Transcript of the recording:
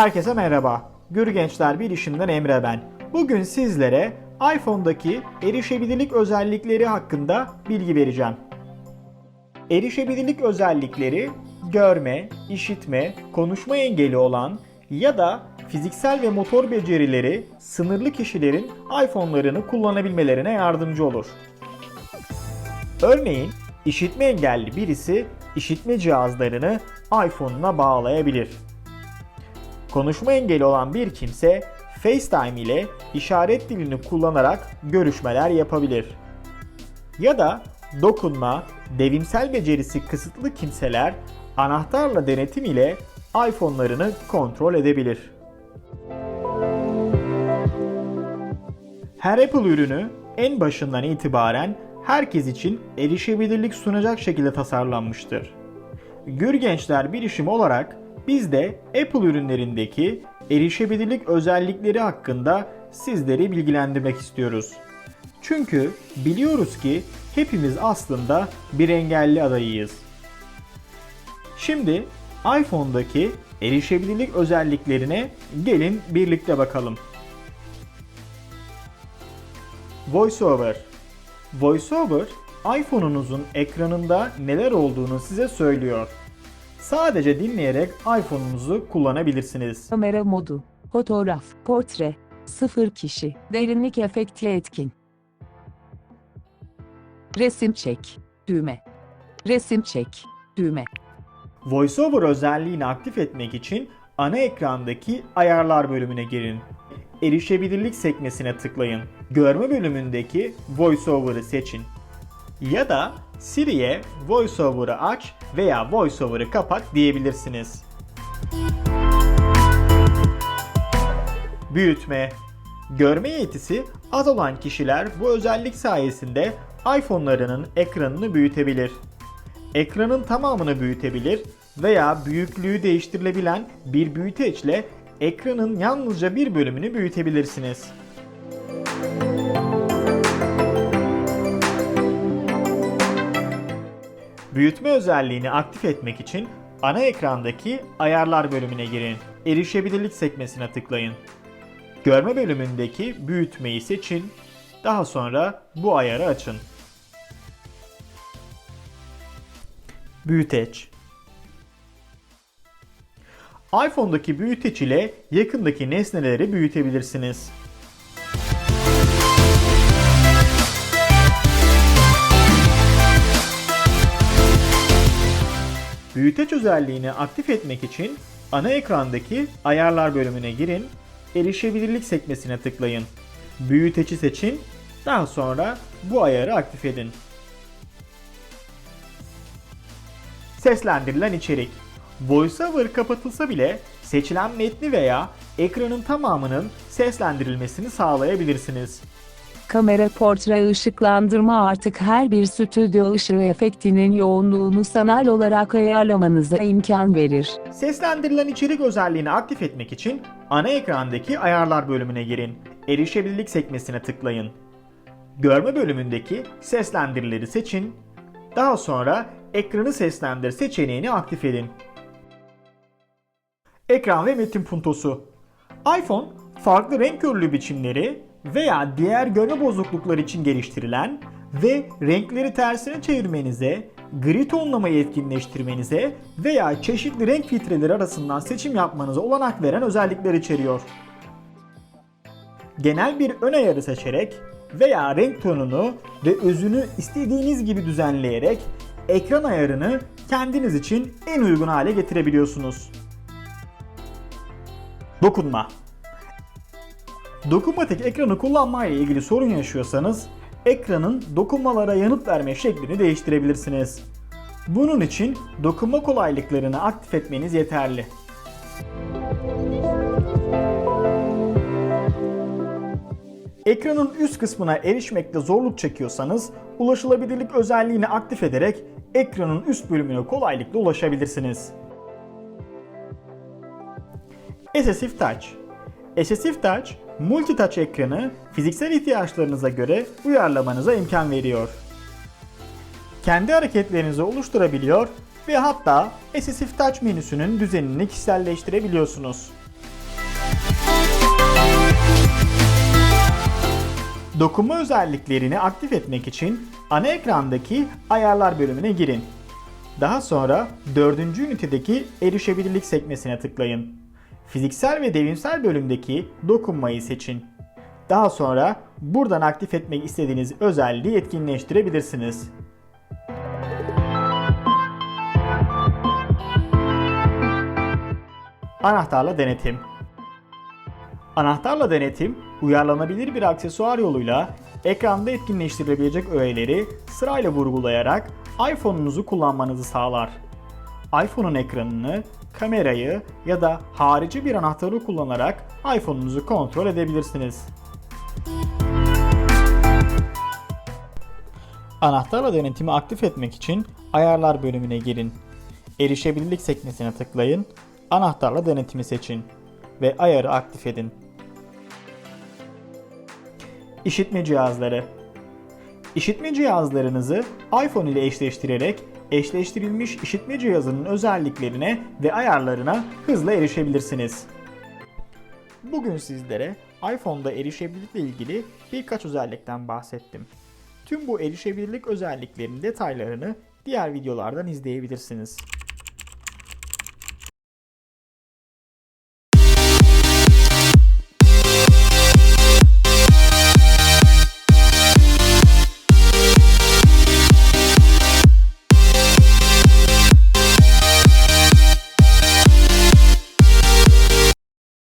Herkese merhaba. Gür Gençler Bilişim'den Emre ben. Bugün sizlere iPhone'daki erişebilirlik özellikleri hakkında bilgi vereceğim. Erişebilirlik özellikleri görme, işitme, konuşma engeli olan ya da fiziksel ve motor becerileri sınırlı kişilerin iPhone'larını kullanabilmelerine yardımcı olur. Örneğin işitme engelli birisi işitme cihazlarını iPhone'una bağlayabilir. Konuşma engeli olan bir kimse FaceTime ile işaret dilini kullanarak görüşmeler yapabilir. Ya da dokunma, devimsel becerisi kısıtlı kimseler anahtarla denetim ile iPhone'larını kontrol edebilir. Her Apple ürünü en başından itibaren herkes için erişebilirlik sunacak şekilde tasarlanmıştır. Gür Gençler Bilişim olarak biz de Apple ürünlerindeki erişebilirlik özellikleri hakkında sizleri bilgilendirmek istiyoruz. Çünkü biliyoruz ki hepimiz aslında bir engelli adayıyız. Şimdi iPhone'daki erişebilirlik özelliklerine gelin birlikte bakalım. VoiceOver VoiceOver iPhone'unuzun ekranında neler olduğunu size söylüyor. Sadece dinleyerek iPhone'unuzu kullanabilirsiniz. Kamera modu, fotoğraf, portre, sıfır kişi, derinlik efekti etkin. Resim çek, düğme. Resim çek, düğme. VoiceOver özelliğini aktif etmek için ana ekrandaki ayarlar bölümüne girin. Erişebilirlik sekmesine tıklayın. Görme bölümündeki VoiceOver'ı seçin. Ya da Siri'ye VoiceOver'ı aç veya VoiceOver'ı kapat diyebilirsiniz. Büyütme Görme yetisi az olan kişiler bu özellik sayesinde iPhone'larının ekranını büyütebilir. Ekranın tamamını büyütebilir veya büyüklüğü değiştirilebilen bir büyüteçle ekranın yalnızca bir bölümünü büyütebilirsiniz. Büyütme özelliğini aktif etmek için ana ekrandaki ayarlar bölümüne girin. Erişebilirlik sekmesine tıklayın. Görme bölümündeki büyütmeyi seçin. Daha sonra bu ayarı açın. Büyüteç iPhone'daki büyüteç ile yakındaki nesneleri büyütebilirsiniz. Büyüteç özelliğini aktif etmek için ana ekrandaki ayarlar bölümüne girin, erişebilirlik sekmesine tıklayın. Büyüteci seçin, daha sonra bu ayarı aktif edin. Seslendirilen içerik VoiceOver kapatılsa bile seçilen metni veya ekranın tamamının seslendirilmesini sağlayabilirsiniz. Kamera portre ışıklandırma artık her bir stüdyo ışığı efektinin yoğunluğunu sanal olarak ayarlamanıza imkan verir. Seslendirilen içerik özelliğini aktif etmek için ana ekrandaki ayarlar bölümüne girin. Erişebilirlik sekmesine tıklayın. Görme bölümündeki seslendirileri seçin. Daha sonra ekranı seslendir seçeneğini aktif edin. Ekran ve metin puntosu. iPhone farklı renk körlüğü biçimleri veya diğer görme bozuklukları için geliştirilen ve renkleri tersine çevirmenize, gri tonlamayı etkinleştirmenize veya çeşitli renk filtreleri arasından seçim yapmanıza olanak veren özellikler içeriyor. Genel bir ön ayarı seçerek veya renk tonunu ve özünü istediğiniz gibi düzenleyerek ekran ayarını kendiniz için en uygun hale getirebiliyorsunuz. Dokunma Dokunmatik ekranı kullanmayla ilgili sorun yaşıyorsanız ekranın dokunmalara yanıt verme şeklini değiştirebilirsiniz. Bunun için dokunma kolaylıklarını aktif etmeniz yeterli. Ekranın üst kısmına erişmekte zorluk çekiyorsanız ulaşılabilirlik özelliğini aktif ederek ekranın üst bölümüne kolaylıkla ulaşabilirsiniz. Assistive Touch Assistive Touch, multitouch ekranı fiziksel ihtiyaçlarınıza göre uyarlamanıza imkan veriyor. Kendi hareketlerinizi oluşturabiliyor ve hatta Assistive Touch menüsünün düzenini kişiselleştirebiliyorsunuz. Dokunma özelliklerini aktif etmek için ana ekrandaki ayarlar bölümüne girin. Daha sonra 4. ünitedeki erişebilirlik sekmesine tıklayın. Fiziksel ve devrimsel bölümdeki dokunmayı seçin. Daha sonra buradan aktif etmek istediğiniz özelliği etkinleştirebilirsiniz. Anahtarla denetim. Anahtarla denetim, uyarlanabilir bir aksesuar yoluyla ekranda etkinleştirilebilecek öğeleri sırayla vurgulayarak iPhone'unuzu kullanmanızı sağlar. iPhone'un ekranını, kamerayı ya da harici bir anahtarı kullanarak iPhone'unuzu kontrol edebilirsiniz. Anahtarla denetimi aktif etmek için Ayarlar bölümüne girin. Erişebilirlik sekmesine tıklayın, Anahtarla denetimi seçin ve ayarı aktif edin. İşitme cihazları İşitme cihazlarınızı iPhone ile eşleştirerek eşleştirilmiş işitme cihazının özelliklerine ve ayarlarına hızla erişebilirsiniz. Bugün sizlere iPhone'da erişebilirlikle ilgili birkaç özellikten bahsettim. Tüm bu erişebilirlik özelliklerinin detaylarını diğer videolardan izleyebilirsiniz.